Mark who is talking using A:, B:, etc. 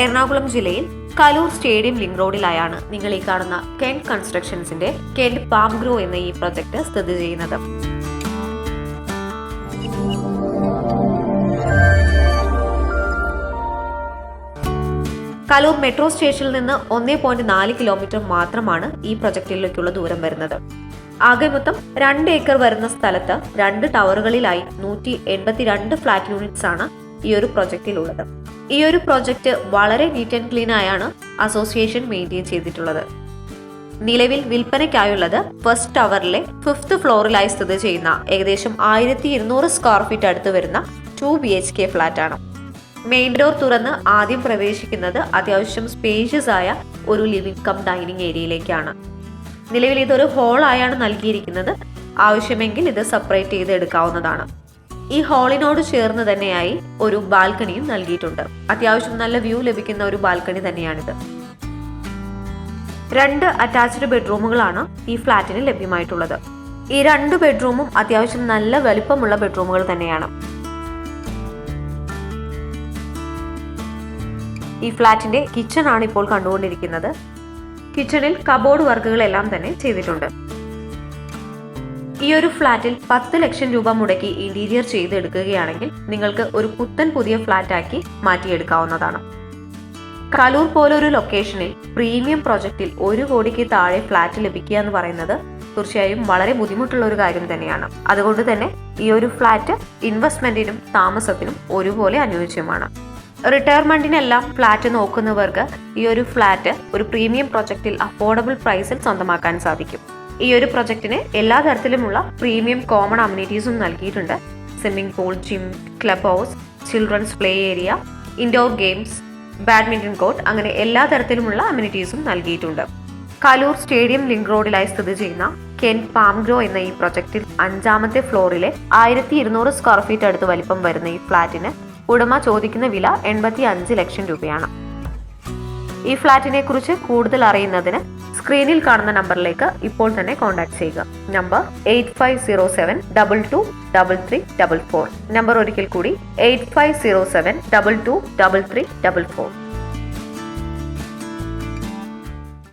A: എറണാകുളം ജില്ലയിൽ Kaloor stadium link റോഡിലായാണ് നിങ്ങൾ ഈ കാണുന്ന കെന്റ് കൺസ്ട്രക്ഷൻസിന്റെ കെന്റ് പാം ഗ്രോ എന്ന ഈ പ്രൊജക്ട് സ്ഥിതി ചെയ്യുന്നത്. കലൂർ മെട്രോ സ്റ്റേഷനിൽ നിന്ന് ഒന്നേ പോയിന്റ് നാല് കിലോമീറ്റർ മാത്രമാണ് ഈ പ്രൊജക്റ്റിലേക്കുള്ള ദൂരം വരുന്നത്. ആകെ മൊത്തം രണ്ട് ഏക്കർ വരുന്ന സ്ഥലത്ത് രണ്ട് ടവറുകളിലായി നൂറ്റി എൺപത്തിരണ്ട് ഫ്ലാറ്റ് യൂണിറ്റ്സ് ആണ് ഈ ഒരു പ്രൊജക്റ്റിലുള്ളത്. ഈ ഒരു പ്രോജക്റ്റ് വളരെ നീറ്റ് ആൻഡ് ക്ലീൻ ആയാണ് അസോസിയേഷൻ മെയിന്റെയിൻ ചെയ്തിട്ടുള്ളത്. നിലവിൽ വിൽപ്പനയ്ക്കായുള്ളത് ഫസ്റ്റ് ടവറിലെ ഫിഫ്ത്ത് ഫ്ലോറിലായി സ്ഥിതി ചെയ്യുന്ന ഏകദേശം ആയിരത്തി ഇരുന്നൂറ് സ്ക്വയർ ഫീറ്റ് അടുത്ത് വരുന്ന two B H K flat ആണ് മെയിൻ ഡോർ തുറന്ന് ആദ്യം പ്രവേശിക്കുന്നത് അത്യാവശ്യം സ്പേഷ്യസ് ആയ ഒരു ലിവിംഗ് കം ഡൈനിങ് ഏരിയയിലേക്കാണ്. നിലവിൽ ഇതൊരു ഹോളായാണ് നൽകിയിരിക്കുന്നത്. ആവശ്യമെങ്കിൽ ഇത് സെപ്പറേറ്റ് ചെയ്ത് എടുക്കാവുന്നതാണ് ഈ ഹാളിനോട് ചേർന്ന് തന്നെയായി ഒരു ബാൽക്കണിയും നൽകിയിട്ടുണ്ട്. അത്യാവശ്യം നല്ല വ്യൂ ലഭിക്കുന്ന ഒരു ബാൽക്കണി തന്നെയാണിത്. രണ്ട് അറ്റാച്ച്ഡ് ബെഡ്റൂമുകളാണ് ഈ ഫ്ലാറ്റിന് ലഭ്യമായിട്ടുള്ളത്. ഈ രണ്ട് ബെഡ്റൂമും അത്യാവശ്യം നല്ല വലിപ്പമുള്ള ബെഡ്റൂമുകൾ തന്നെയാണ്. ഈ ഫ്ലാറ്റിന്റെ കിച്ചൺ ആണ് ഇപ്പോൾ കണ്ടുകൊണ്ടിരിക്കുന്നത്. കിച്ചണിൽ കബോർഡ് വർക്കുകളെല്ലാം തന്നെ ചെയ്തിട്ടുണ്ട്. ഈ ഒരു ഫ്ലാറ്റിൽ പത്ത് ലക്ഷം രൂപ മുടക്കി ഇന്റീരിയർ ചെയ്തെടുക്കുകയാണെങ്കിൽ നിങ്ങൾക്ക് ഒരു പുത്തൻ പുതിയ ഫ്ലാറ്റ് ആക്കി മാറ്റിയെടുക്കാവുന്നതാണ്. കലൂർ പോലൊരു ലൊക്കേഷനിൽ പ്രീമിയം പ്രൊജക്റ്റിൽ ഒരു കോടിക്ക് താഴെ ഫ്ലാറ്റ് ലഭിക്കുക എന്ന് പറയുന്നത് തീർച്ചയായും വളരെ ബുദ്ധിമുട്ടുള്ള ഒരു കാര്യം തന്നെയാണ്. അതുകൊണ്ട് തന്നെ ഈ ഒരു ഫ്ലാറ്റ് ഇൻവെസ്റ്റ്മെന്റിനും താമസത്തിനും ഒരുപോലെ അനുയോജ്യമാണ്. റിട്ടയർമെന്റിനെല്ലാം ഫ്ലാറ്റ് നോക്കുന്നവർക്ക് ഈ ഒരു ഫ്ലാറ്റ് ഒരു പ്രീമിയം പ്രൊജക്റ്റിൽ അഫോർഡബിൾ പ്രൈസിൽ സ്വന്തമാക്കാൻ സാധിക്കും. ഈ ഒരു പ്രൊജക്റ്റിന് എല്ലാ തരത്തിലുമുള്ള പ്രീമിയം കോമൺ അമ്യൂണിറ്റീസും നൽകിയിട്ടുണ്ട്. Swimming pool gym club house childrens play area indoor games badminton court അങ്ങനെ എല്ലാ തരത്തിലുമുള്ള അമ്യൂണിറ്റീസും നൽകിയിട്ടുണ്ട്. കലൂർ സ്റ്റേഡിയം ലിങ്ക് റോഡിലായി സ്ഥിതി ചെയ്യുന്ന കെൻ പാംഗ്രോ എന്ന ഈ പ്രൊജക്റ്റിൽ അഞ്ചാമത്തെ ഫ്ലോറിലെ ആയിരത്തി ഇരുന്നൂറ് സ്ക്വയർ ഫീറ്റ് അടുത്ത് വലിപ്പം വരുന്ന ഈ ഫ്ളാറ്റിന് ഉടമ ചോദിക്കുന്ന വില എൺപത്തി അഞ്ച് ലക്ഷം രൂപയാണ്. ഈ ഫ്ളാറ്റിനെ കുറിച്ച് കൂടുതൽ അറിയുന്നതിന് സ്ക്രീനിൽ കാണുന്ന നമ്പറിലേക്ക് ഇപ്പോൾ തന്നെ കോൺടാക്ട് ചെയ്യുക. Number eight five zero seven double two double three double four number ഒരിക്കൽ കൂടി eight five zero seven double two double three double four